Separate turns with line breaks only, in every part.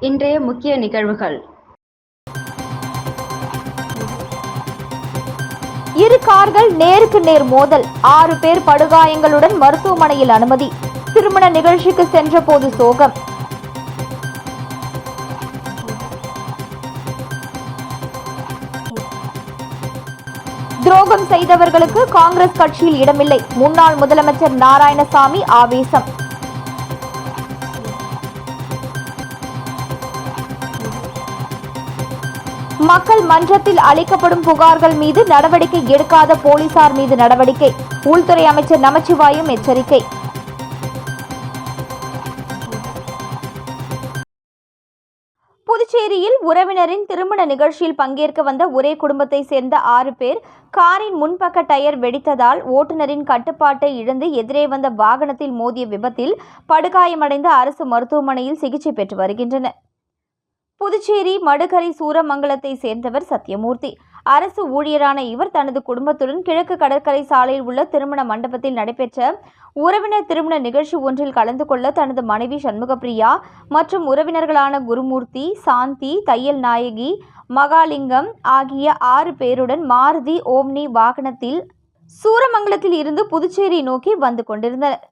இன்றைய முக்கிய நிகழ்வுகள்.
இரு கார்கள் நேருக்கு நேர் மோதல். ஆறு பேர் படுகாயங்களுடன் மருத்துவமனையில் அனுமதி. திருமண நிகழ்ச்சிக்கு சென்ற போது சோகம். துரோகம் செய்தவர்களுக்கு காங்கிரஸ் கட்சியில் இடமில்லை. முன்னாள் முதலமைச்சர் நாராயணசாமி ஆவேசம். மக்கள் மன்றத்தில் அளிக்கப்படும் புகார்கள் மீது நடவடிக்கை எடுக்காத போலீசார் மீது நடவடிக்கை. உள்துறை அமைச்சர் நமச்சிவாயும் எச்சரிக்கை. புதுச்சேரியில் உறவினரின் திருமண நிகழ்ச்சியில் பங்கேற்க வந்த ஒரே குடும்பத்தை சேர்ந்த ஆறு பேர் காரின் முன்பக்க டயர் வெடித்ததால் ஓட்டுநரின் கட்டுப்பாட்டை இழந்து எதிரே வந்த வாகனத்தில் மோதிய விபத்தில் படுகாயமடைந்த அரசு மருத்துவமனையில் சிகிச்சை பெற்று வருகின்றனர். புதுச்சேரி மடுகரை சூரமங்கலத்தை சேர்ந்தவர் சத்யமூர்த்தி அரசு ஊழியரான இவர் தனது குடும்பத்துடன் கிழக்கு கடற்கரை சாலையில் உள்ள திருமண மண்டபத்தில் நடைபெற்ற உறவினர் திருமண நிகழ்ச்சி ஒன்றில் கலந்து கொள்ள தனது மனைவி சண்முகப்பிரியா மற்றும் உறவினர்களான குருமூர்த்தி சாந்தி தையல் நாயகி மகாலிங்கம் ஆகிய ஆறு பேருடன் மாருதி ஓம்னி வாகனத்தில் சூரமங்கலத்தில் இருந்து புதுச்சேரி நோக்கி வந்து கொண்டிருந்தனர்.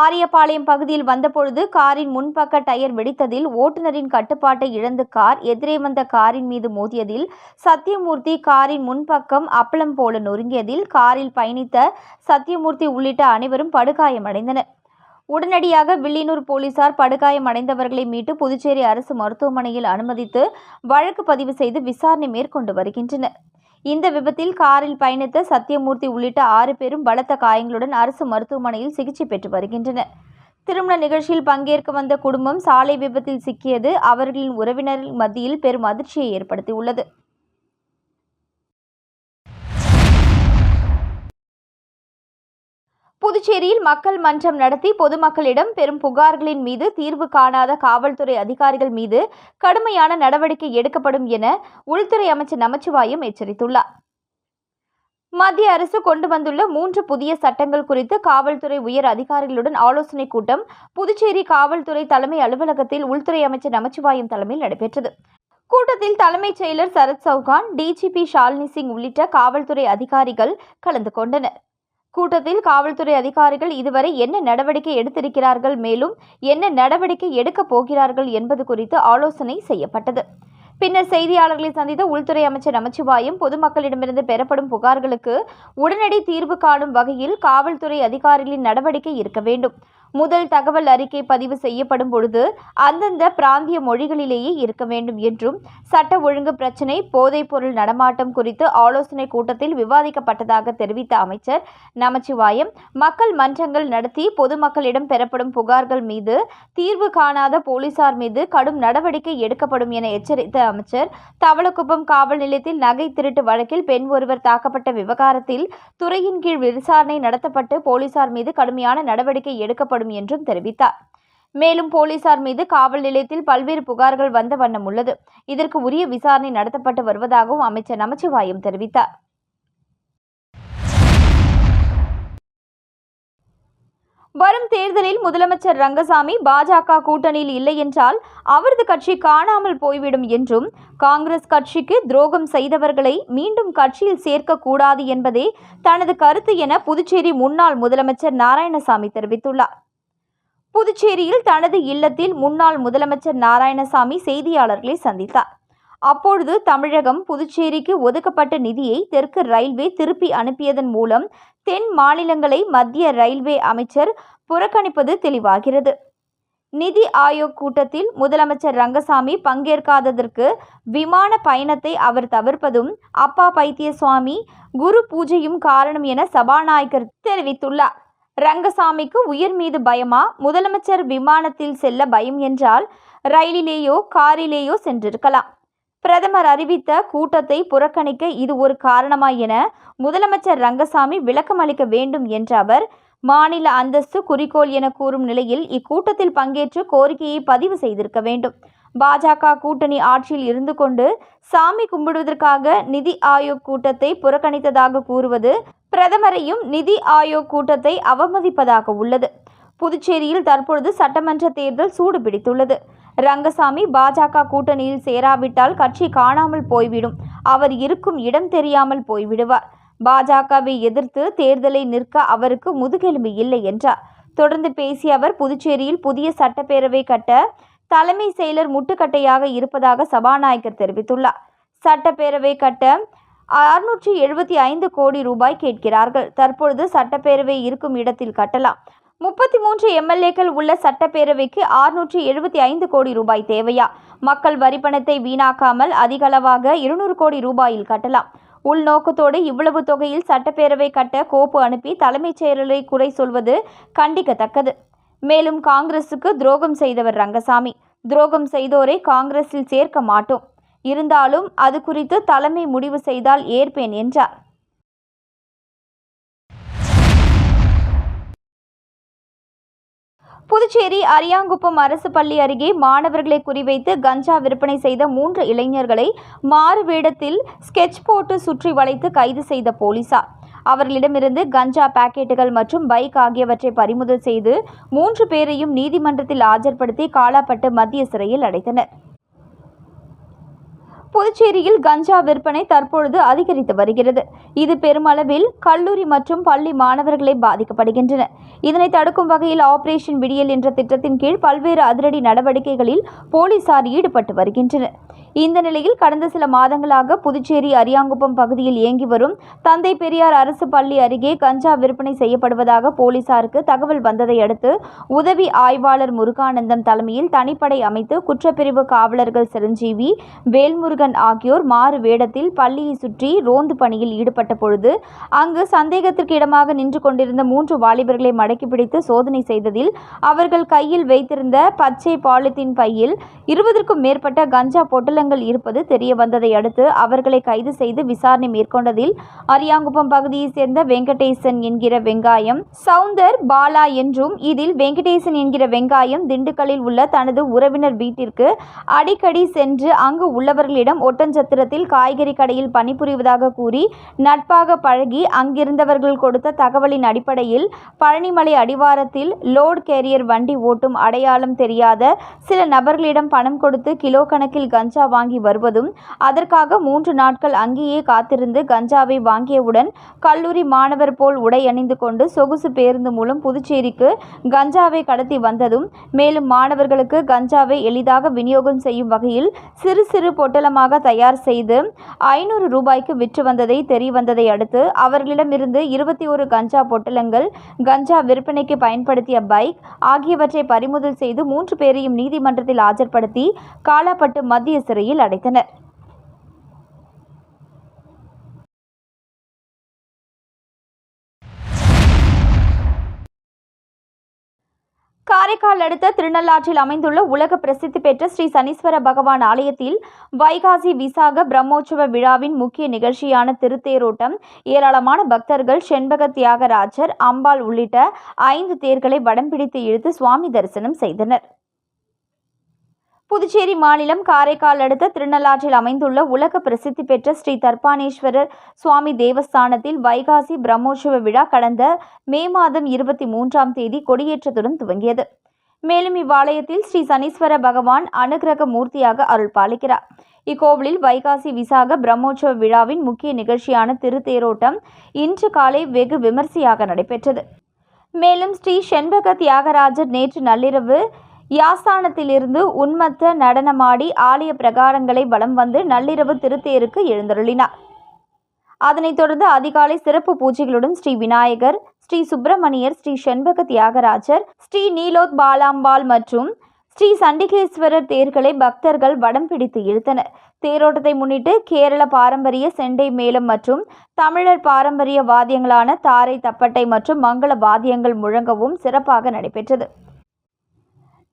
ஆரியபாளையம் பகுதியில் வந்தபொழுது காரின் முன்பக்க டயர் வெடித்ததில் ஓட்டுநரின் கட்டுப்பாட்டை இழந்து கார் எதிரே வந்த காரின் மீது மோதியதில் சத்தியமூர்த்தி காரின் முன்பக்கம் அப்பளம் போல நொறுங்கியதில் காரில் பயணித்த சத்தியமூர்த்தி உள்ளிட்ட அனைவரும் படுகாயமடைந்தனர். உடனடியாக வில்லியனூர் போலீசார் படுகாயம் அடைந்தவர்களை மீட்டு புதுச்சேரி அரசு மருத்துவமனையில் அனுமதித்து வழக்கு பதிவு செய்து விசாரணை மேற்கொண்டு வருகின்றனர். இந்த விபத்தில் காரில் பயணித்த சத்தியமூர்த்தி உள்ளிட்ட ஆறு பேரும் பலத்த காயங்களுடன் அரசு மருத்துவமனையில் சிகிச்சை பெற்று வருகின்றனர். திருமண நிகழ்ச்சியில் பங்கேற்க வந்த குடும்பம் சாலை விபத்தில் சிக்கியது அவர்களின் உறவினர்கள் மத்தியில் பெரும் அதிர்ச்சியை ஏற்படுத்தியுள்ளது. புதுச்சேரியில் மக்கள் மன்றம் நடத்தி பொதுமக்களிடம் பெரும் புகார்களின் மீது தீர்வு காணாத காவல்துறை அதிகாரிகள் மீது கடுமையான நடவடிக்கை எடுக்கப்படும் என உள்துறை அமைச்சர் நமச்சிவாயம் எச்சரித்துள்ளார். மத்திய அரசு கொண்டு வந்துள்ள மூன்று புதிய சட்டங்கள் குறித்து காவல்துறை உயர் அதிகாரிகளுடன் ஆலோசனைக் கூட்டம் புதுச்சேரி காவல்துறை தலைமை அலுவலகத்தில் உள்துறை அமைச்சர் நமச்சிவாயம் தலைமையில் நடைபெற்றது. கூட்டத்தில் தலைமைச் செயலர் சரத் சௌகான் டிஜிபி ஷாலினி சிங் உள்ளிட்ட காவல்துறை அதிகாரிகள் கலந்து கொண்டனர். கூட்டத்தில் காவல்துறை அதிகாரிகள் இதுவரை என்ன நடவடிக்கை எடுத்திருக்கிறார்கள் மேலும் என்ன நடவடிக்கை எடுக்கப் போகிறார்கள் என்பது குறித்து ஆலோசனை செய்யப்பட்டது. பின்னர் செய்தியாளர்களை சந்தித்த உள்துறை அமைச்சர் நமச்சிவாயம் பொதுமக்களிடமிருந்து பெறப்படும் புகார்களுக்கு உடனடி தீர்வு காணும் வகையில் காவல்துறை அதிகாரிகளின் நடவடிக்கை இருக்க வேண்டும். முதல் தகவல் அறிக்கை பதிவு செய்யப்படும் பொழுது அந்தந்த பிராந்திய மொழிகளிலேயே இருக்க வேண்டும் என்றும் சட்ட ஒழுங்கு பிரச்சினை போதைப் பொருள் நடமாட்டம் குறித்து ஆலோசனை கூட்டத்தில் விவாதிக்கப்பட்டதாக தெரிவித்த அமைச்சர் நமச்சிவாயம் மக்கள் மன்றங்கள் நடத்தி பொதுமக்களிடம் பெறப்படும் புகார்கள் மீது தீர்வு காணாத போலீசார் மீது கடும் நடவடிக்கை எடுக்கப்படும் என எச்சரித்த அமைச்சர் தவளக்குப்பம் காவல் நிலையத்தில் நகை திருட்டு வழக்கில் பெண் ஒருவர் தாக்கப்பட்ட விவகாரத்தில் துறையின் கீழ் விசாரணை நடத்தப்பட்டு போலீசார் மீது கடுமையான நடவடிக்கை எடுக்கப்படும் என்றும் தெரிவித்தார். மேலும் போலீசார் மீது காவல் நிலையத்தில் பல்வேறு புகார்கள் வந்த வண்ணம் உள்ளது. இதற்கு உரிய விசாரணை நடத்தப்பட்டு வருவதாகவும் அமைச்சர் நமச்சிவாயம் தெரிவித்தார். வரும் தேர்தலில் முதலமைச்சர் ரங்கசாமி பாஜக கூட்டணியில் இல்லை என்றால் அவரது கட்சி காணாமல் போய்விடும் என்றும் காங்கிரஸ் கட்சிக்கு துரோகம் செய்தவர்களை மீண்டும் கட்சியில் சேர்க்கக்கூடாது என்பதே தனது கருத்து என புதுச்சேரி முன்னாள் முதலமைச்சர் நாராயணசாமி தெரிவித்துள்ளார். புதுச்சேரியில் தனது இல்லத்தில் முன்னாள் முதலமைச்சர் நாராயணசாமி செய்தியாளர்களை சந்தித்தார். அப்பொழுது தமிழகம் புதுச்சேரிக்கு ஒதுக்கப்பட்ட நிதியை தெற்கு ரயில்வே திருப்பி அனுப்பியதன் மூலம் தென் மாநிலங்களை மத்திய ரயில்வே அமைச்சர் புறக்கணிப்பது தெளிவாகிறது. நிதி ஆயோக் கூட்டத்தில் முதலமைச்சர் ரங்கசாமி பங்கேற்காததற்கு விமான பயணத்தை அவர் தவிர்ப்பதும் அப்பா பைத்தியசுவாமி குரு பூஜையும் காரணம் என சபாநாயகர் தெரிவித்துள்ளார். ரங்கசாமிக்கு உயிர் மீது பயமா? முதலமைச்சர் விமானத்தில் செல்ல பயம் என்றால் ரயிலிலேயோ காரிலேயோ சென்றிருக்கலாம். பிரதமர் அறிவித்த கூட்டத்தை புறக்கணிக்க இது ஒரு காரணமா என முதலமைச்சர் ரங்கசாமி விளக்கம் அளிக்க வேண்டும் என்ற அவர் மாநில அந்தஸ்து குறிக்கோள் என கூறும் நிலையில் இக்கூட்டத்தில் பங்கேற்று கோரிக்கையை பதிவு செய்திருக்க வேண்டும். பாஜக கூட்டணி ஆட்சியில் இருந்து கொண்டு சாமி கும்பிடுவதற்காக நிதி ஆயோக் கூட்டத்தை புறக்கணித்ததாக கூறுவது பிரதமரையும் நிதி ஆயோக் கூட்டத்தை அவமதிப்பதாக உள்ளது. புதுச்சேரியில் தற்பொழுது சட்டமன்ற தேர்தல் சூடு பிடித்துள்ளது ரங்கசாமி பாஜக கூட்டணியில் சேராவிட்டால் கட்சி காணாமல் போய்விடும். அவர் இருக்கும் இடம் தெரியாமல் போய்விடுவார். பாஜகவை எதிர்த்து தேர்தலை நிற்க அவருக்கு முதுகெலும்பு இல்லை என்றார். தொடர்ந்து பேசிய அவர் புதுச்சேரியில் புதிய சட்டப்பேரவை கட்ட தலைமை செயலர் முட்டுக்கட்டையாக இருப்பதாக சபாநாயகர் தெரிவித்துள்ளார். சட்டப்பேரவை கட்ட அறுநூற்றி எழுபத்தி ஐந்து கோடி ரூபாய் கேட்கிறார்கள். தற்பொழுது சட்டப்பேரவை இருக்கும் இடத்தில் கட்டலாம். முப்பத்தி மூன்று எம்எல்ஏக்கள் உள்ள சட்டப்பேரவைக்கு ஆறுநூற்றி எழுபத்தி ஐந்து கோடி ரூபாய் தேவையா? மக்கள் வரிப்பணத்தை வீணாக்காமல் அதிகளவாக இருநூறு கோடி ரூபாயில் கட்டலாம். உள்நோக்கத்தோடு இவ்வளவு தொகையில் சட்டப்பேரவை கட்ட கோப்பு அனுப்பி தலைமைச் செயலரை குறை சொல்வது கண்டிக்கத்தக்கது. மேலும் காங்கிரசுக்கு துரோகம் செய்தவர் ரங்கசாமி. துரோகம் செய்தோரை காங்கிரஸில் சேர்க்க மாட்டோம். இருந்தாலும் அது குறித்து தலைமை முடிவு செய்தால் ஏற்பேன் என்றார். புதுச்சேரி அரியாங்குப்பம் அரசு பள்ளி அருகே மாணவர்களை குறிவைத்து கஞ்சா விற்பனை செய்த மூன்று இளைஞர்களை மாறு வேடத்தில் ஸ்கெட்ச் போட்டு சுற்றி வளைத்து கைது செய்த போலீசார். அவர்களிடமிருந்து கஞ்சா பாக்கெட்டுகள் மற்றும் பைக் ஆகியவற்றை பறிமுதல் செய்து மூன்று பேரையும் நீதிமன்றத்தில் ஆஜர்படுத்தி காலாப்பட்டு மத்திய சிறையில் அடைத்தனர். புதுச்சேரியில் கஞ்சா விற்பனை தற்பொழுது அதிகரித்து வருகிறது. இது பெருமளவில் கல்லூரி மற்றும் பள்ளி மாணவர்களை பாதிக்கப்படுகின்றன. இதனை தடுக்கும் வகையில் ஆபரேஷன் விடியல் என்ற திட்டத்தின் கீழ் பல்வேறு அதிரடி நடவடிக்கைகளில் போலீசார் ஈடுபட்டு வருகின்றனர். இந்த நிலையில் கடந்த சில மாதங்களாக புதுச்சேரி அரியாங்குப்பம் பகுதியில் இயங்கி வரும் தந்தை பெரியார் அரசு பள்ளி அருகே கஞ்சா விற்பனை செய்யப்படுவதாக போலீசாருக்கு தகவல் வந்ததை அடுத்து உதவி ஆய்வாளர் முருகானந்தம் தலைமையில் தனிப்படை அமைத்து குற்றப்பிரிவு காவலர்கள் சிரஞ்சீவி வேல்முருகன் ஆகியோர் மாறு வேடத்தில் பள்ளியை சுற்றி ரோந்து பணியில் ஈடுபட்ட பொழுது அங்கு சந்தேகத்திற்கு இடமாக நின்று கொண்டிருந்த மூன்று வாலிபர்களை மடக்கி பிடித்து சோதனை செய்ததில் அவர்கள் கையில் வைத்திருந்த பச்சை பாலித்தீன் பையில் இருபதற்கும் மேற்பட்ட கஞ்சா பொட்டலங்கள் இருப்பது தெரிய வந்ததை அடுத்து அவர்களை கைது செய்து விசாரணை மேற்கொண்டதில் அரியாங்குப்பம் பகுதியைச் சேர்ந்த வெங்கடேசன் என்கிற வெங்காயம் சவுந்தர் பாலா என்றும் இதில் வெங்கடேசன் என்கிற வெங்காயம் திண்டுக்கல்லில் உள்ள தனது உறவினர் வீட்டிற்கு அடிக்கடி சென்று அங்கு உள்ளவர்களிடம் ஒட்டஞ்சத்திரத்தில் காய்கறி கடையில் பணிபுரிவதாக கூறி நட்பாக பழகி அங்கிருந்தவர்கள் கொடுத்த தகவலின் அடிப்படையில் பழனிமலை அடிவாரத்தில் லோட் கேரியர் வண்டி ஓட்டும் அடையாளம் தெரியாத சில நபர்களிடம் பணம் கொடுத்து கிலோ கணக்கில் கஞ்சா வாங்கி வருவதும் அதற்காக மூன்று நாட்கள் அங்கேயே காத்திருந்து கஞ்சாவை வாங்கியவுடன் கல்லூரி மாணவர் போல் உடை அணிந்து கொண்டு சொகுசு பேருந்து மூலம் புதுச்சேரிக்கு கஞ்சாவை கடத்தி வந்ததும் மேலும் மாணவர்களுக்கு கஞ்சாவை எளிதாக விநியோகம் செய்யும் வகையில் சிறு சிறு பொட்டலமாக தயார் செய்து ஐநூறு ரூபாய்க்கு விற்று வந்ததை தெரியவந்ததை அடுத்து அவர்களிடமிருந்து இருபத்தி ஒரு கஞ்சா பொட்டலங்கள் கஞ்சா விற்பனைக்கு பயன்படுத்திய பைக் ஆகியவற்றை பறிமுதல் செய்து மூன்று பேரையும் நீதிமன்றத்தில் ஆஜர்படுத்தி காலாப்பட்டு மத்திய சிறையில் அடைத்தனர். காரைக்கால் அடுத்த திருநள்ளாற்றில் அமைந்துள்ள உலக பிரசித்தி பெற்ற ஸ்ரீ சனீஸ்வர பகவான் ஆலயத்தில் வைகாசி விசாக பிரம்மோற்சவ விழாவின் முக்கிய நிகழ்ச்சியான திருத்தேரோட்டம் ஏராளமான பக்தர்கள் செண்பக தியாகராஜர் அம்பாள் உள்ளிட்ட ஐந்து தேர்களை வடம் பிடித்து இழுத்து சுவாமி தரிசனம் செய்தனர். புதுச்சேரி மாநிலம் காரைக்கால் அடுத்த திருநள்ளாற்றில் அமைந்துள்ள உலக பிரசித்தி பெற்ற ஸ்ரீ தர்பானேஸ்வரர் சுவாமி தேவஸ்தானத்தில் வைகாசி பிரம்மோற்சவ விழா கடந்த மே மாதம் இருபத்தி மூன்றாம் தேதி கொடியேற்றத்துடன் துவங்கியது. மேலும் இவ்வாலயத்தில் ஸ்ரீ சனீஸ்வர பகவான் அனுகிரக மூர்த்தியாக அருள் பாலிக்கிறார். இக்கோவிலில் வைகாசி விசாக பிரம்மோற்சவ விழாவின் முக்கிய நிகழ்ச்சியான திருத்தேரோட்டம் இன்று காலை வெகு விமர்சையாக நடைபெற்றது. மேலும் ஸ்ரீ செண்பக தியாகராஜர் நேற்று நள்ளிரவு யாஸ்தானத்திலிருந்து உன்மத்த நடனமாடி ஆலய பிரகாரங்களை வலம் வந்து நள்ளிரவு திருத்தேருக்கு எழுந்தருளினார். அதனைத் தொடர்ந்து அதிகாலை சிறப்பு பூஜைகளுடன் ஸ்ரீ விநாயகர் ஸ்ரீ சுப்பிரமணியர் ஸ்ரீ செண்பக தியாகராஜர் ஸ்ரீ நீலோத் பாலாம்பாள் மற்றும் ஸ்ரீ சண்டிகேஸ்வரர் தேர்களை பக்தர்கள் வடம் பிடித்து இழுத்தனர். தேரோட்டத்தை முன்னிட்டு கேரள பாரம்பரிய செண்டை மேளம் மற்றும் தமிழர் பாரம்பரிய வாத்தியங்களான தாரை தப்பட்டை மற்றும் மங்கள வாத்தியங்கள் முழங்கவும் சிறப்பாக நடைபெற்றது.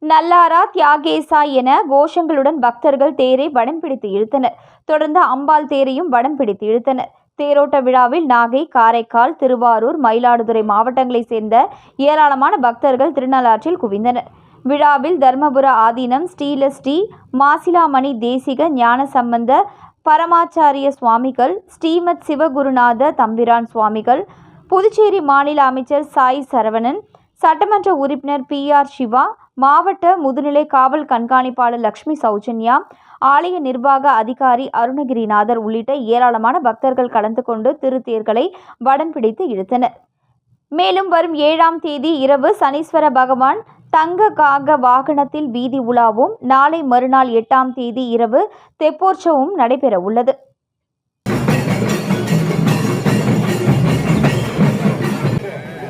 நல்லாரா தியாகேசா என கோஷங்களுடன் பக்தர்கள் தேரை வடம் பிடித்து இழுத்தனர். தொடர்ந்து அம்பாள் தேரையும் வடம் பிடித்து இழுத்தனர். தேரோட்ட விழாவில் நாகை காரைக்கால் திருவாரூர் மயிலாடுதுறை மாவட்டங்களைச் சேர்ந்த ஏராளமான பக்தர்கள் திருநள்ளாற்றில் குவிந்தனர். விழாவில் தர்மபுர ஆதீனம் ஸ்ரீலஸ்ரீ மாசிலாமணி தேசிக ஞான சம்பந்த பரமாச்சாரிய சுவாமிகள் ஸ்ரீமத் சிவகுருநாத தம்பிரான் சுவாமிகள் புதுச்சேரி மாநில அமைச்சர் சாய் சரவணன் சட்டமன்ற உறுப்பினர் பி ஆர் சிவா மாவட்ட முதுநிலை காவல் கண்காணிப்பாளர் லக்ஷ்மி சௌஜன்யா ஆலய நிர்வாக அதிகாரி அருணகிரிநாதர் உள்ளிட்ட ஏராளமான பக்தர்கள் கலந்து கொண்டு திருத்தேர்களை வடம் பிடித்து இழுத்தனர். மேலும் வரும் ஏழாம் தேதி இரவு சனீஸ்வர பகவான் தங்க காக வாகனத்தில் வீதி உலாவும் நாளை மறுநாள் எட்டாம் தேதி இரவு தெப்போற்சவம் நடைபெற உள்ளது.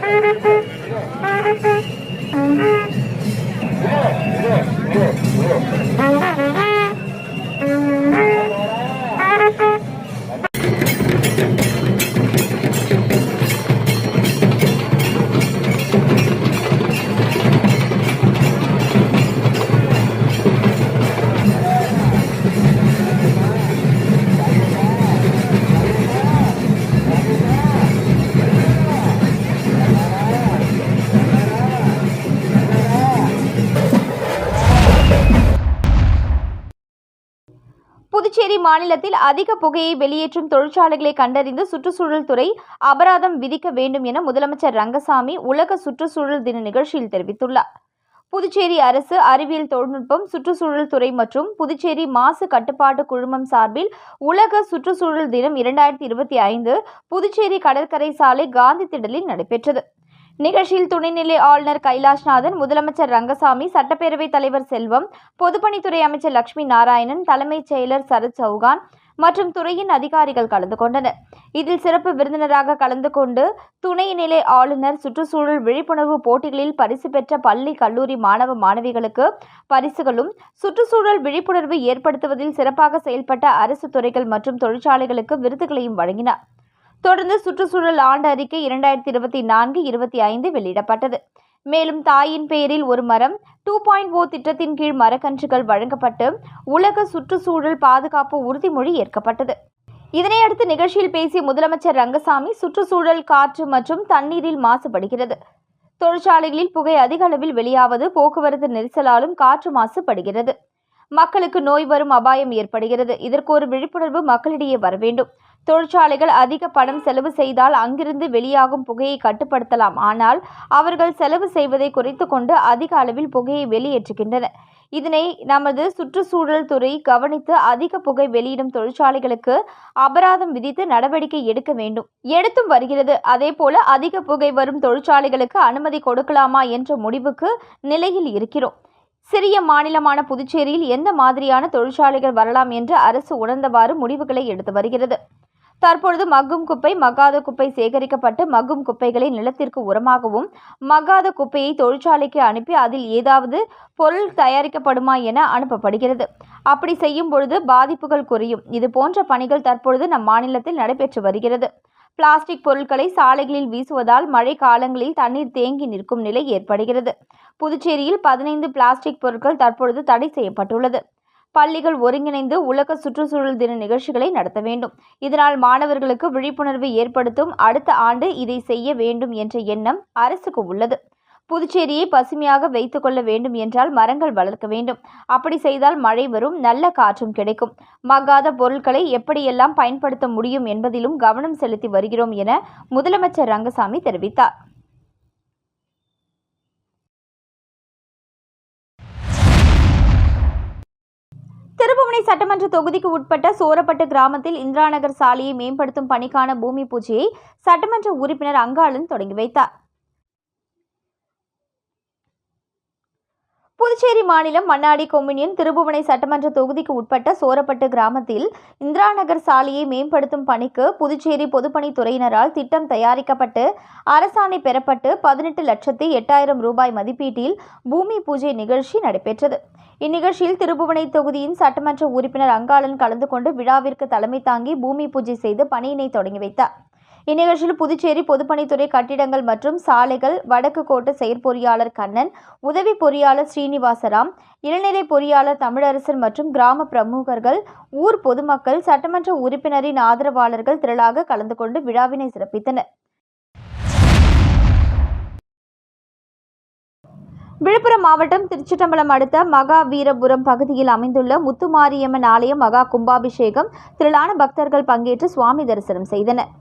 புதுச்சேரி Mm-hmm. மாநிலத்தில் அதிக புகையை வெளியேற்றும் தொழிற்சாலைகளை கண்டறிந்து சுற்றுச்சூழல் துறை அபராதம் விதிக்க வேண்டும் என முதலமைச்சர் ரங்கசாமி உலக சுற்றுச்சூழல் தின நிகழ்ச்சியில் தெரிவித்துள்ளார். புதுச்சேரி அரசு அறிவியல் தொழில்நுட்பம் சுற்றுச்சூழல் துறை மற்றும் புதுச்சேரி மாசு கட்டுப்பாட்டு குழுமம் சார்பில் உலக சுற்றுச்சூழல் தினம் இரண்டாயிரத்தி இருபத்தி ஐந்து புதுச்சேரி கடற்கரை சாலை காந்தி திடலில் நடைபெற்றது. நிகழ்ச்சியில் துணைநிலை ஆளுநர் கைலாஷ்நாதன் முதலமைச்சர் ரங்கசாமி சட்டப்பேரவைத் தலைவர் செல்வம் பொதுப்பணித்துறை அமைச்சர் லட்சுமி நாராயணன் தலைமைச் செயலர் சரத் சௌகான் மற்றும் துறையின் அதிகாரிகள் கலந்து கொண்டனர். இதில் சிறப்பு விருந்தினராக கலந்து கொண்டு துணைநிலை ஆளுநர் சுற்றுச்சூழல் விழிப்புணர்வு போட்டிகளில் பரிசு பெற்ற பள்ளி கல்லூரி மாணவ மாணவிகளுக்கு பரிசுகளும் சுற்றுச்சூழல் விழிப்புணர்வு ஏற்படுத்துவதில் சிறப்பாக செயல்பட்ட அரசு துறைகள் மற்றும் தொழிற்சாலைகளுக்கு விருதுகளையும் வழங்கினார். தொடர்ந்து சுற்றுச்சூழல் ஆண்டு அறிக்கை இரண்டாயிரத்தி இருபத்தி நான்கு இருபத்தி ஐந்து வெளியிடப்பட்டது. மேலும் தாயின் பெயரில் ஒரு மரம் டூ பாயிண்ட் ஓ திட்டத்தின் கீழ் மரக்கன்றுகள் வழங்கப்பட்டு உலக சுற்றுச்சூழல் பாதுகாப்பு உறுதிமொழி ஏற்கப்பட்டது. இதனையடுத்து நிகழ்ச்சியில் பேசிய முதலமைச்சர் ரங்கசாமி சுற்றுச்சூழல் காற்று மற்றும் தண்ணீரில் மாசுபடுகிறது. தொழிற்சாலைகளில் புகை அதிக அளவில் வெளியாவது போக்குவரத்து நெரிசலாலும் காற்று மாசுபடுகிறது. மக்களுக்கு நோய் வரும் அபாயம் ஏற்படுகிறது. இதற்கு ஒரு விழிப்புணர்வு மக்களிடையே வர வேண்டும் தொழிற்சாலைகள் அதிக பணம் செலவு செய்தால் அங்கிருந்து வெளியாகும் புகையை கட்டுப்படுத்தலாம். ஆனால் அவர்கள் செலவு செய்வதை குறைத்து கொண்டு அதிக அளவில் புகையை வெளியேற்றுகின்றனர் இதனை நமது சுற்றுச்சூழல் துறை கவனித்து அதிக புகை வெளியிடும் தொழிற்சாலைகளுக்கு அபராதம் விதித்து நடவடிக்கை எடுக்க வேண்டும். எடுத்தும் வருகிறது. அதேபோல அதிக புகை வரும் தொழிற்சாலைகளுக்கு அனுமதி கொடுக்கலாமா என்ற முடிவுக்கு நிலையில் இருக்கிறோம். சிறிய மாநிலமான புதுச்சேரியில் எந்த மாதிரியான தொழிற்சாலைகள் வரலாம் என்று அரசு உணர்ந்தவாறு முடிவுகளை எடுத்து வருகிறது. தற்பொழுது மக்கும் குப்பை மக்காத குப்பை சேகரிக்கப்பட்டு மக்கும் குப்பைகளை நிலத்திற்கு உரமாகவும் மக்காத குப்பையை தொழிற்சாலைக்கு அனுப்பி அதில் ஏதாவது பொருள் தயாரிக்கப்படுமா என அனுப்பப்படுகிறது. அப்படி செய்யும் பொழுது பாதிப்புகள் குறையும். இது போன்ற பணிகள் தற்பொழுது நம் மாநிலத்தில் நடைபெற்று வருகிறது. பிளாஸ்டிக் பொருட்களை சாலைகளில் வீசுவதால் மழை காலங்களில் தண்ணீர் தேங்கி நிற்கும் நிலை ஏற்படுகிறது. புதுச்சேரியில் பதினைந்து பிளாஸ்டிக் பொருட்கள் தற்பொழுது தடை செய்யப்பட்டுள்ளது. பள்ளிகள் ஒருங்கிணைந்து உலக சுற்றுச்சூழல் தின நிகழ்ச்சிகளை நடத்த வேண்டும். இதனால் மாணவர்களுக்கு விழிப்புணர்வு ஏற்படுத்தும். அடுத்த ஆண்டு இதை செய்ய வேண்டும் என்ற எண்ணம் அரசுக்கு உள்ளது. புதுச்சேரியை பசுமையாக வைத்துக் கொள்ள வேண்டும் என்றால் மரங்கள் வளர்க்க வேண்டும். அப்படி செய்தால் மழை வரும் நல்ல காற்றும் கிடைக்கும். மக்காத பொருட்களை எப்படியெல்லாம் பயன்படுத்த முடியும் என்பதிலும் கவனம் செலுத்தி வருகிறோம் என முதலமைச்சர் ரங்கசாமி தெரிவித்தார். திருபுவனை சட்டமன்ற தொகுதிக்கு உட்பட்ட சோரப்பட்டு கிராமத்தில் இந்திராநகர் சாலையை மேம்படுத்தும் பணிக்கான பூமி பூஜையை சட்டமன்ற உறுப்பினர் அங்காளன் தொடங்கி வைத்தார். புதுச்சேரி மாநிலம் மண்ணாடி கொம்யூனியன் திருபுவனை சட்டமன்ற தொகுதிக்கு உட்பட்ட சோரப்பட்டு கிராமத்தில் இந்திராநகர் சாலையை மேம்படுத்தும் பணிக்கு புதுச்சேரி பொதுப்பணித்துறையினரால் திட்டம் தயாரிக்கப்பட்டு அரசாணை பெறப்பட்டு பதினெட்டு லட்சத்தி எட்டாயிரம் ரூபாய் மதிப்பீட்டில் பூமி பூஜை நிகழ்ச்சி நடைபெற்றது. இந்நிகழ்ச்சியில் திருபுவனை தொகுதியின் சட்டமன்ற உறுப்பினர் அங்காளன் கலந்து கொண்டு விழாவிற்கு தலைமை தாங்கி பூமி பூஜை செய்து பணியினை தொடங்கி வைத்தார். இந்நிகழ்ச்சியில் புதுச்சேரி பொதுப்பணித்துறை கட்டிடங்கள் மற்றும் சாலைகள் வடக்கு கோட்ட செயற்பொறியாளர் கண்ணன் உதவி பொறியாளர் ஸ்ரீனிவாசராம் இளநிலை பொறியாளர் தமிழரசன் மற்றும் கிராம பிரமுகர்கள் ஊர் பொதுமக்கள் சட்டமன்ற உறுப்பினரின் ஆதரவாளர்கள் திரளாக கலந்து கொண்டு விழாவினை சிறப்பித்தனர். விழுப்புரம் மாவட்டம் திருச்சிட்டம்பலம் அடுத்த மகா வீரபுரம் பகுதியில் அமைந்துள்ள முத்துமாரியம்மன் ஆலய மகா கும்பாபிஷேகம் திரளான பக்தர்கள் பங்கேற்று சுவாமி தரிசனம் செய்தனர்.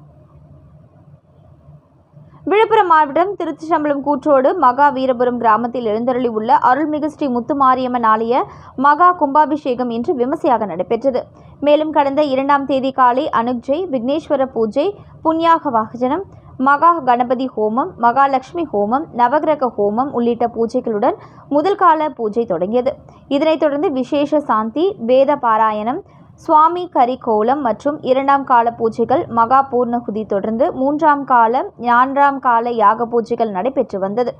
விழுப்புரம் மாவட்டம் திருச்சிசம்பளம் கூற்றோடு மகா வீரபுரம் கிராமத்தில் எழுந்தருளி உள்ள அருள்மிகு ஸ்ரீ முத்துமாரியம்மன் ஆலய மகா கும்பாபிஷேகம் இன்று விமர்சையாக நடைபெற்றது. மேலும் கடந்த இரண்டாம் தேதி காலை அனுக்ஜை விக்னேஸ்வர பூஜை புண்ணியாக வாகஜனம் மகா கணபதி ஹோமம் மகாலட்சுமி ஹோமம் நவகிரக ஹோமம் உள்ளிட்ட பூஜைகளுடன் முதல் கால பூஜை தொடங்கியது. இதனைத் தொடர்ந்து விசேஷ சாந்தி வேத பாராயணம் சுவாமி கரிகோலம் மற்றும் இரண்டாம் கால பூஜைகள் மகா பூர்ணகுதி தொடர்ந்து மூன்றாம் கால நான்காம் கால யாக பூஜைகள் நடைபெற்று வந்தது.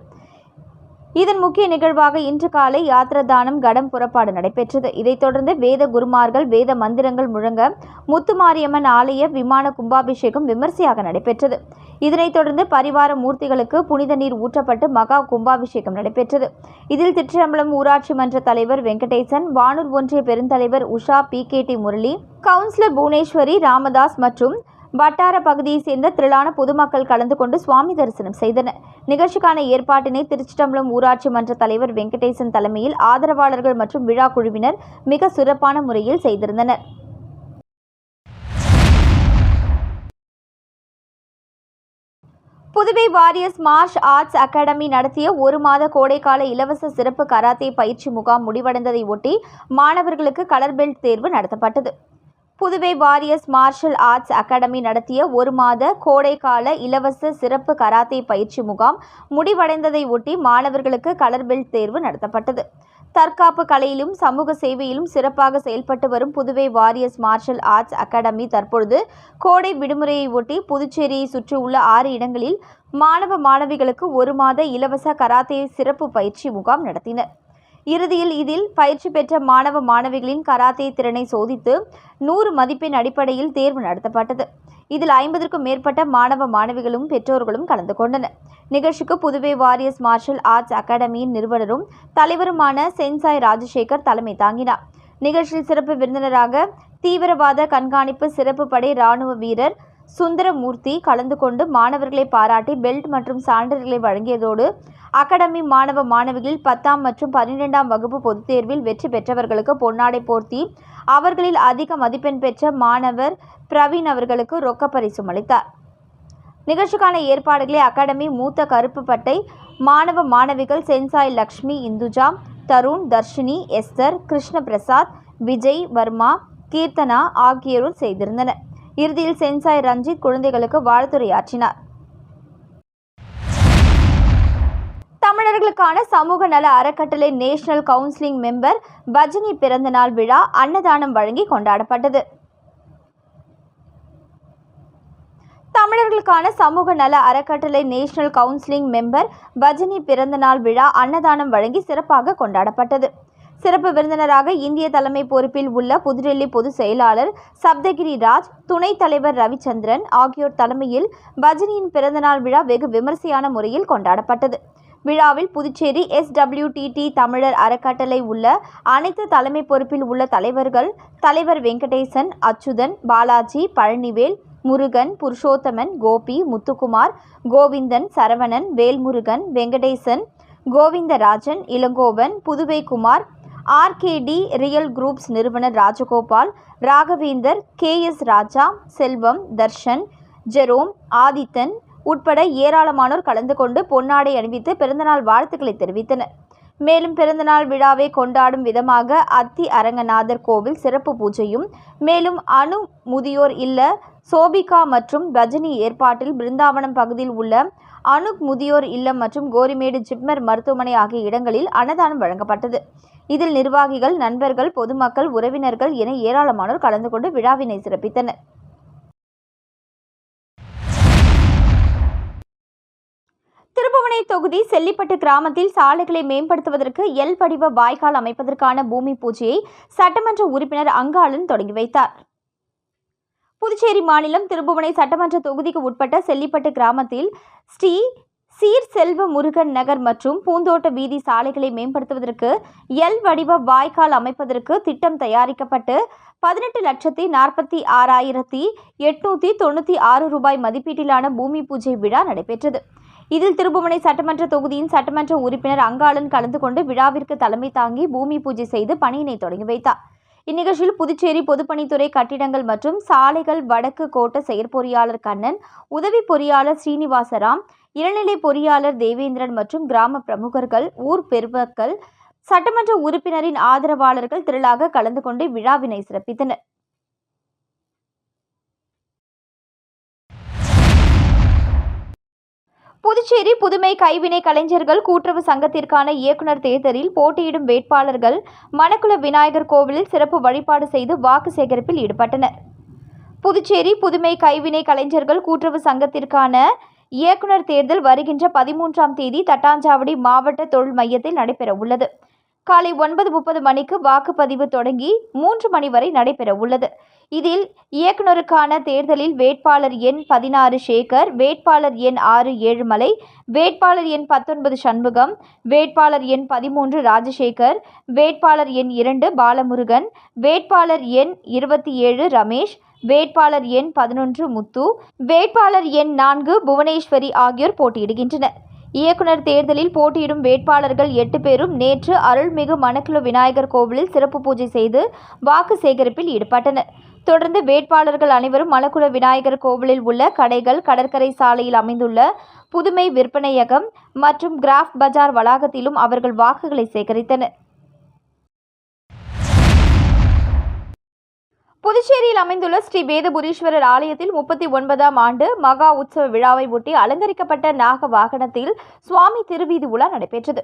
இதன் முக்கிய நிகழ்வாக இன்று காலை யாத்திரதானம் கடம் புறப்பாடு நடைபெற்றது. இதைத் தொடர்ந்து வேத குருமார்கள் வேத மந்திரங்கள் முழங்க முத்துமாரியம்மன் ஆலய விமான கும்பாபிஷேகம் விமர்சையாக நடைபெற்றது. இதனைத் தொடர்ந்து பரிவார மூர்த்திகளுக்கு புனித நீர் ஊற்றப்பட்டு மகா கும்பாபிஷேகம் நடைபெற்றது. இதில் திருச்சிரம்பலம் ஊராட்சி மன்ற தலைவர் வெங்கடேசன் வானூர் ஒன்றிய பெருந்தலைவர் Usha P K T Murali councillor Bhuvaneshwari Ramadoss மற்றும் வட்டார பகுதியைச் சேர்ந்த திரளான பொதுமக்கள் கலந்து கொண்டு சுவாமி தரிசனம் செய்தனர். நிகழ்ச்சிக்கான ஏற்பாட்டினை திருச்சிட்டம்பலம் ஊராட்சி மன்ற தலைவர் வெங்கடேசன் தலைமையில் ஆதரவாளர்கள் மற்றும் விழா குழுவினர் மிக சிறப்பான முறையில் செய்திருந்தனர். Puduvai warriors martial arts academy நடத்திய ஒரு மாத கோடைக்கால இலவச சிறப்பு கராத்தே பயிற்சி முகாம் முடிவடைந்ததை ஒட்டி மாணவர்களுக்கு கலர் பெல்ட் தேர்வு நடத்தப்பட்டது. Puduvai warriors martial arts academy நடத்திய ஒரு மாத கோடைக்கால இலவச சிறப்பு கராத்தே பயிற்சி முகாம் முடிவடைந்ததை ஒட்டி மாணவர்களுக்கு கலர் பெல்ட் தேர்வு நடத்தப்பட்டது. தற்காப்பு கலையிலும் சமூக சேவையிலும் சிறப்பாக செயல்பட்டு வரும் Puduvai warriors martial arts academy தற்பொழுது கோடை விடுமுறையை ஒட்டி புதுச்சேரியை சுற்றியுள்ள ஆறு இடங்களில் மாணவ மாணவிகளுக்கு ஒரு மாத இலவச கராத்தே சிறப்பு பயிற்சி முகாம் நடத்தினர். இறுதியில் இதில் பயிற்சி பெற்ற மாணவ மாணவிகளின் கராத்தே திறனை சோதித்து நூறு மதிப்பெண் அடிப்படையில் தேர்வு நடத்தப்பட்டது. இதில் ஐம்பதற்கும் மேற்பட்ட மாணவ மாணவிகளும் பெற்றோர்களும் கலந்து கொண்டனர். நிகழ்ச்சிக்கு புதுவை வாரியர்ஸ் மார்ஷல் ஆர்ட்ஸ் அகாடமியின் நிறுவனரும் தலைவருமான சென்சாய் ராஜசேகர் தலைமை தாங்கினார். நிகழ்ச்சியில் சிறப்பு விருந்தினராக தீவிரவாத கண்காணிப்பு சிறப்பு படை ராணுவ வீரர் சுந்தரமூர்த்தி கலந்து கொண்டு மாணவர்களை பாராட்டி பெல்ட் மற்றும் சான்றிதழ்களை வழங்கியதோடு அகாடமி மாணவ மாணவிகளில் பத்தாம் மற்றும் பன்னிரெண்டாம் வகுப்பு பொதுத் தேர்வில் வெற்றி பெற்றவர்களுக்கு பொன்னாடை போர்த்தி அவர்களில் அதிக மதிப்பெண் பெற்ற மாணவர் பிரவீன் அவர்களுக்கு ரொக்க பரிசும் அளித்தார். நிகழ்ச்சிக்கான ஏற்பாடுகளை அகாடமி மூத்த கருப்பு பட்டை மாணவ மாணவிகள் சென்சாய் லக்ஷ்மி இந்துஜா தருண் தர்ஷினி எஸ்தர் கிருஷ்ண பிரசாத் விஜய் வர்மா கீர்த்தனா ஆகியோரும் செய்திருந்தனர். இறுதியில் சென்சாய் ரஞ்சித் குழந்தைகளுக்கு வாழ்த்துரையாற்றினார். தமிழர்களுக்கான சமூக நல அறக்கட்டளை நேஷனல் கவுன்சிலிங் மெம்பர் பஜினி பிறந்தநாள் விழா அன்னதானம் வழங்கி கொண்டாடப்பட்டது. தமிழர்களுக்கான சமூக நல அறக்கட்டளை நேஷனல் கவுன்சிலிங் மெம்பர் பஜினி பிறந்தநாள் விழா அன்னதானம் வழங்கி சிறப்பாக கொண்டாடப்பட்டது. சிறப்பு விருந்தினராக இந்திய தலைமை பொறுப்பில் உள்ள புதுடெல்லி பொதுச் செயலாளர் சப்தகிரி ராஜ் துணைத் தலைவர் ரவிச்சந்திரன் ஆகியோர் தலைமையில் பஜினியின் பிறந்தநாள் விழா வெகு விமரிசையான முறையில் கொண்டாடப்பட்டது. விழாவில் புதுச்சேரி எஸ்டபிள்யூடிடி தமிழர் அறக்கட்டளை உள்ள அனைத்து தலைமை பொறுப்பில் உள்ள தலைவர்கள் தலைவர் Venkatesan Achuthan Balaji Palanivel Murugan Purushothaman Gopi Muthukumar Govindan Saravanan Velmurugan Venkatesan Govindarajan Elangovan Puduvaikumar RKD real groups நிறுவனர் Rajagopal Raghavendar K S Raja Selvam Dharshan Jerome Adithan உட்பட ஏராளமானோர் கலந்து கொண்டு பொன்னாடை அணிவித்து பிறந்தநாள் வாழ்த்துக்களை தெரிவித்தனர். மேலும் பிறந்தநாள் விழாவை கொண்டாடும் விதமாக அத்தி அரங்கநாதர் கோவில் சிறப்பு பூஜையும் மேலும் அணு முதியோர் இல்ல சோபிகா மற்றும் ரஜினி ஏற்பாட்டில் பிருந்தாவனம் பகுதியில் உள்ள அணுக் முதியோர் இல்லம் மற்றும் கோரிமேடு ஜிப்மர் மருத்துவமனை ஆகிய இடங்களில் அன்னதானம் வழங்கப்பட்டது. இதில் நிர்வாகிகள் நண்பர்கள் பொதுமக்கள் உறவினர்கள் என ஏராளமானோர் கலந்து கொண்டு விழாவினை சிறப்பித்தனர். திருப்புவனை தொகுதி செல்லிப்பட்டு கிராமத்தில் சாலைகளை மேம்படுத்துவதற்கு எல் வடிவ வாய்க்கால் அமைப்பதற்கான பூமி பூஜையை சட்டமன்ற உறுப்பினர் அங்காளன் தொடங்கி வைத்தார். புதுச்சேரி மாநிலம் திருப்புவனை சட்டமன்ற தொகுதிக்கு உட்பட்ட செல்லிப்பட்டு கிராமத்தில் ஸ்ரீ சீர் செல்வ முருகன் நகர் மற்றும் பூந்தோட்ட வீதி சாலைகளை மேம்படுத்துவதற்கு எல் வடிவ வாய்க்கால் அமைப்பதற்கு திட்டம் தயாரிக்கப்பட்டு பதினெட்டு லட்சத்தி நாற்பத்தி ஆறாயிரத்தி எட்நூற்றி தொண்ணூற்றி ஆறு ரூபாய் மதிப்பீட்டிலான பூமி பூஜை விழா நடைபெற்றது. இதில் திருபுவனை சட்டமன்ற தொகுதியின் சட்டமன்ற உறுப்பினர் அங்காளன் கலந்து கொண்டு விழாவிற்கு தலைமை தாங்கி பூமி பூஜை செய்து பணியினை தொடங்கி வைத்தார். இந்நிகழ்ச்சியில் புதுச்சேரி பொதுப்பணித்துறை கட்டிடங்கள் மற்றும் சாலைகள் வடக்கு கோட்ட செயற்பொறியாளர் கண்ணன் உதவி பொறியாளர் ஸ்ரீனிவாசராம் இளநிலை பொறியாளர் தேவேந்திரன் மற்றும் கிராம பிரமுகர்கள் ஊர் பெருமக்கள் சட்டமன்ற உறுப்பினரின் ஆதரவாளர்கள் திரளாக கலந்து கொண்டு விழாவினை சிறப்பித்தனர். புதுச்சேரி புதுமை கைவினை கலைஞர்கள் கூட்டுறவு சங்கத்திற்கான இயக்குனர் தேர்தலில் போட்டியிடும் வேட்பாளர்கள் மணக்குள விநாயகர் கோவிலில் சிறப்பு வழிபாடு செய்து வாக்கு சேகரிப்பில் ஈடுபட்டனர். புதுச்சேரி புதுமை கைவினை கலைஞர்கள் கூட்டுறவு சங்கத்திற்கான இயக்குனர் தேர்தல் வருகின்ற பதிமூன்றாம் தேதி தட்டாஞ்சாவடி மாவட்ட தொழில் மையத்தில் நடைபெறவுள்ளது. காலை ஒன்பது முப்பது மணிக்கு வாக்குப்பதிவு தொடங்கி மூன்று மணி வரை நடைபெறவுள்ளது. இதில் இயக்குனருக்கான தேர்தலில் வேட்பாளர் எண் பதினாறு சேகர் வேட்பாளர் எண் ஆறு ஏழுமலை வேட்பாளர் எண் பத்தொன்பது சண்முகம் வேட்பாளர் எண் பதிமூன்று ராஜசேகர் வேட்பாளர் எண் இரண்டு பாலமுருகன் வேட்பாளர் எண் இருபத்தி ஏழு ரமேஷ் வேட்பாளர் எண் பதினொன்று முத்து வேட்பாளர் எண் நான்கு புவனேஸ்வரி ஆகியோர் போட்டியிடுகின்றனர். இயக்குனர் தேர்தலில் போட்டியிடும் வேட்பாளர்கள் எட்டு பேரும் நேற்று அருள்மிகு மணக்குள விநாயகர் கோவிலில் சிறப்பு பூஜை செய்து வாக்கு சேகரிப்பில் ஈடுபட்டனர். தொடர்ந்து வேட்பாளர்கள் அனைவரும் மலக்குள விநாயகர் கோவிலில் உள்ள கடைகள் கடற்கரை சாலையில் அமைந்துள்ள புதுமை விற்பனையகம் மற்றும் கிராஃப்ட் பஜார் வளாகத்திலும் அவர்கள் வாக்குகளை சேகரித்தனர். புதுச்சேரியில் அமைந்துள்ள ஸ்ரீ வேதபுரீஸ்வரர் ஆலயத்தில் முப்பத்தி ஒன்பதாம் ஆண்டு மகா உற்சவ விழாவை ஒட்டி அலங்கரிக்கப்பட்ட நாக வாகனத்தில் சுவாமி திருவீதி உலா நடைபெற்றது.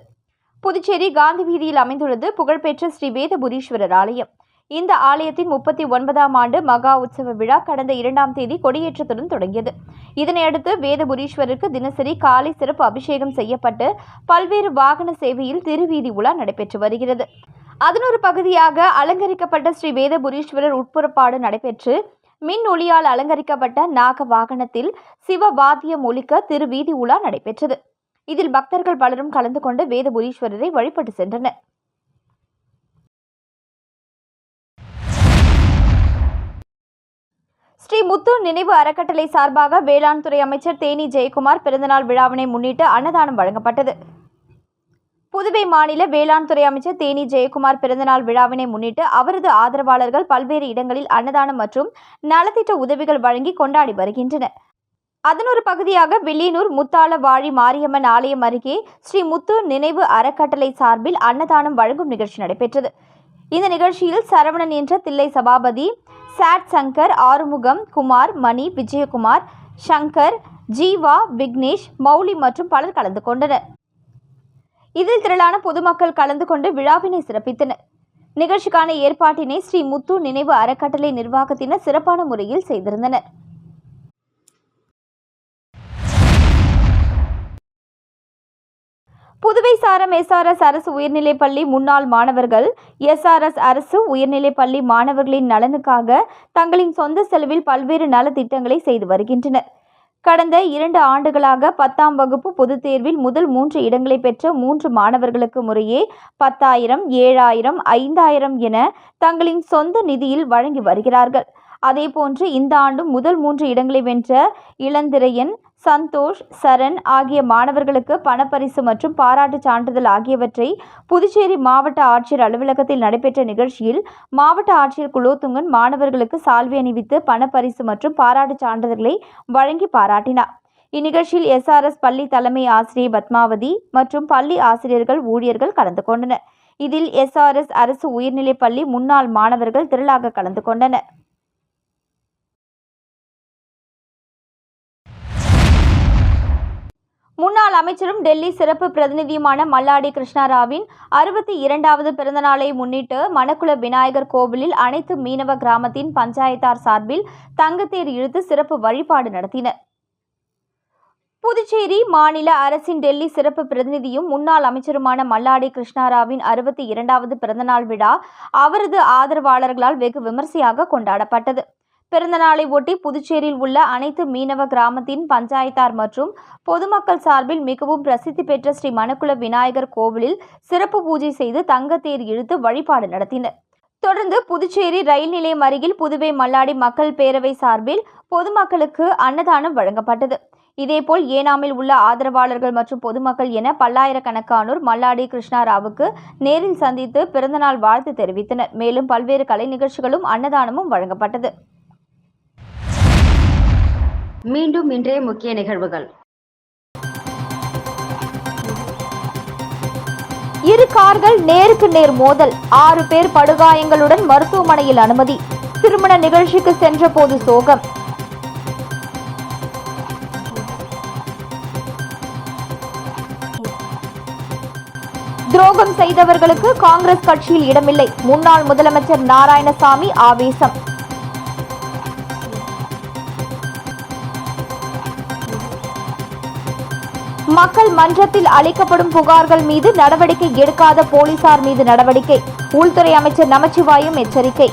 புதுச்சேரி காந்தி வீதியில் அமைந்துள்ளது புகழ்பெற்ற ஸ்ரீ வேதபுரீஸ்வரர் ஆலயம். இந்த ஆலயத்தின் முப்பத்தி ஒன்பதாம் ஆண்டு மகா உற்சவ விழா கடந்த இரண்டாம் தேதி கொடியேற்றத்துடன் தொடங்கியது. இதனையடுத்து வேதபுரீஸ்வரருக்கு தினசரி காலை சிறப்பு அபிஷேகம் செய்யப்பட்டு பல்வேறு வாகன சேவையில் திருவீதி உலா நடைபெற்று வருகிறது. அதன் ஒரு பகுதியாக அலங்கரிக்கப்பட்ட ஸ்ரீ வேதபுரீஸ்வரர் உட்புறப்பாடு நடைபெற்று மின் ஒளியால் அலங்கரிக்கப்பட்ட நாக வாகனத்தில் சிவ வாத்தியம் ஒலிக்க திருவீதி உலா நடைபெற்றது. இதில் பக்தர்கள் பலரும் கலந்து கொண்டு வேதபுரீஸ்வரரை வழிபட்டு சென்றனர். ஸ்ரீ முத்து நினைவு அறக்கட்டளை சார்பாக வேளாண் துறை அமைச்சர் தேனி ஜெயக்குமார் பிறந்தநாள் விழாவினை முன்னிட்டு அன்னதானம் வழங்கப்பட்டது. புதுவை மாநில வேளாண் துறை அமைச்சர் தேனி ஜெயக்குமார் பிறந்தநாள் விழாவினை முன்னிட்டு அவரது ஆதரவாளர்கள் பல்வேறு இடங்களில் அன்னதானம் மற்றும் நலத்திட்ட உதவிகள் வழங்கி கொண்டாடி வருகின்றனர். அதன் ஒரு பகுதியாக வில்லியனூர் முத்தாள வாழி மாரியம்மன் ஆலயம் அருகே ஸ்ரீ முத்து நினைவு அறக்கட்டளை சார்பில் அன்னதானம் வழங்கும் நிகழ்ச்சி நடைபெற்றது. இந்த நிகழ்ச்சியில் சரவணன் என்ற தில்லை சபாபதி சாட் சங்கர் ஆறுமுகம் குமார் மணி விஜயகுமார் சங்கர் ஜீவா விக்னேஷ் மௌலி மற்றும் பலர் கலந்து கொண்டனர். இதில் திரளான பொதுமக்கள் கலந்து கொண்டு விழாவினை சிறப்பித்தனர். நிகழ்ச்சிக்கான ஏற்பாட்டினை ஸ்ரீ முத்து நினைவு அறக்கட்டளை நிர்வாகத்தினர் சிறப்பான முறையில் செய்திருந்தனர். புதுவை சாரம் எஸ்ஆர்எஸ் அரசு உயர்நிலைப் பள்ளி முன்னாள் மாணவர்கள் எஸ்ஆர்எஸ் அரசு உயர்நிலைப் பள்ளி மாணவர்களின் நலனுக்காக தங்களின் சொந்த செலவில் பல்வேறு நலத்திட்டங்களை செய்து வருகின்றனர். கடந்த இரண்டு ஆண்டுகளாக பத்தாம் வகுப்பு பொதுத் தேர்வில் முதல் மூன்று இடங்களை பெற்ற மூன்று மாணவர்களுக்கு முறையே பத்தாயிரம் ஏழாயிரம் ஐந்தாயிரம் என தங்களின் சொந்த நிதியில் வழங்கி வருகிறார்கள். அதேபோன்று இந்த ஆண்டும் முதல் மூன்று இடங்களை வென்ற இளந்திரையன் சந்தோஷ் சரண் ஆகிய மாணவர்களுக்கு பணப்பரிசு மற்றும் பாராட்டுச் சான்றிதழ் ஆகியவற்றை புதுச்சேரி மாவட்ட ஆட்சியர் அலுவலகத்தில் நடைபெற்ற நிகழ்ச்சியில் மாவட்ட ஆட்சியர் குலோத்துங்கன் மாணவர்களுக்கு சால்வை அணிவித்து பணப்பரிசு மற்றும் பாராட்டுச் சான்றிதழ்களை வழங்கி பாராட்டினார். இந்நிகழ்ச்சியில் எஸ்ஆர்எஸ் பள்ளி தலைமை ஆசிரியை பத்மாவதி மற்றும் பள்ளி ஆசிரியர்கள் ஊழியர்கள் கலந்து கொண்டனர். இதில் எஸ்ஆர்எஸ் அரசு உயர்நிலைப் பள்ளி முன்னாள் மாணவர்கள் திரளாக கலந்து கொண்டனர். முன்னாள் அமைச்சரும் டெல்லி சிறப்பு பிரதிநிதியுமான மல்லாடி கிருஷ்ணாராவின் அறுபத்தி இரண்டாவது பிறந்தநாளை முன்னிட்டு மணக்குள விநாயகர் கோவிலில் அனைத்து மீனவ கிராமத்தின் பஞ்சாயத்தார் சார்பில் தங்கத்தேர் இழுத்து சிறப்பு வழிபாடு நடத்தினர். புதுச்சேரி மாநில அரசின் டெல்லி சிறப்பு பிரதிநிதியும் முன்னாள் அமைச்சருமான மல்லாடி கிருஷ்ணாராவின் அறுபத்தி இரண்டாவது பிறந்தநாள் விழா அவரது ஆதரவாளர்களால் வெகு விமர்சையாக கொண்டாடப்பட்டது. பிறந்தநாளை ஒட்டி புதுச்சேரியில் உள்ள அனைத்து மீனவ கிராமத்தின் பஞ்சாயத்தார் மற்றும் பொதுமக்கள் சார்பில் மிகவும் பிரசித்தி பெற்ற ஸ்ரீ மணக்குள விநாயகர் கோவிலில் சிறப்பு பூஜை செய்து தங்கத்தேர் இழுத்து வழிபாடு நடத்தினர். தொடர்ந்து புதுச்சேரி ரயில் நிலையம் அருகில் புதுவை மல்லாடி மக்கள் பேரவை சார்பில் பொதுமக்களுக்கு அன்னதானம் வழங்கப்பட்டது. இதேபோல் ஏனாமில் உள்ள ஆதரவாளர்கள் மற்றும் பொதுமக்கள் என பல்லாயிரக்கணக்கானோர் மல்லாடி கிருஷ்ணாராவுக்கு நேரில் சந்தித்து பிறந்தநாள் வாழ்த்து தெரிவித்தனர். மேலும் பல்வேறு கலை நிகழ்ச்சிகளும் அன்னதானமும் வழங்கப்பட்டது.
மீண்டும் இன்றைய முக்கிய நிகழ்வுகள்.
இரு கார்கள் நேருக்கு நேர் மோதல். ஆறு பேர் படுகாயங்களுடன் மருத்துவமனையில் அனுமதி. திருமண நிகழ்ச்சிக்கு சென்ற போது சோகம். துரோகம் செய்தவர்களுக்கு காங்கிரஸ் கட்சியில் இடமில்லை. முன்னாள் முதலமைச்சர் நாராயணசாமி ஆவேசம். மக்கள் மன்றத்தில் அளிக்கப்படும் புகார்கள் மீது நடவடிக்கை எடுக்காத போலீசார் மீது நடவடிக்கை. உள்துறை அமைச்சர் நமச்சிவாயும் எச்சரிக்கை.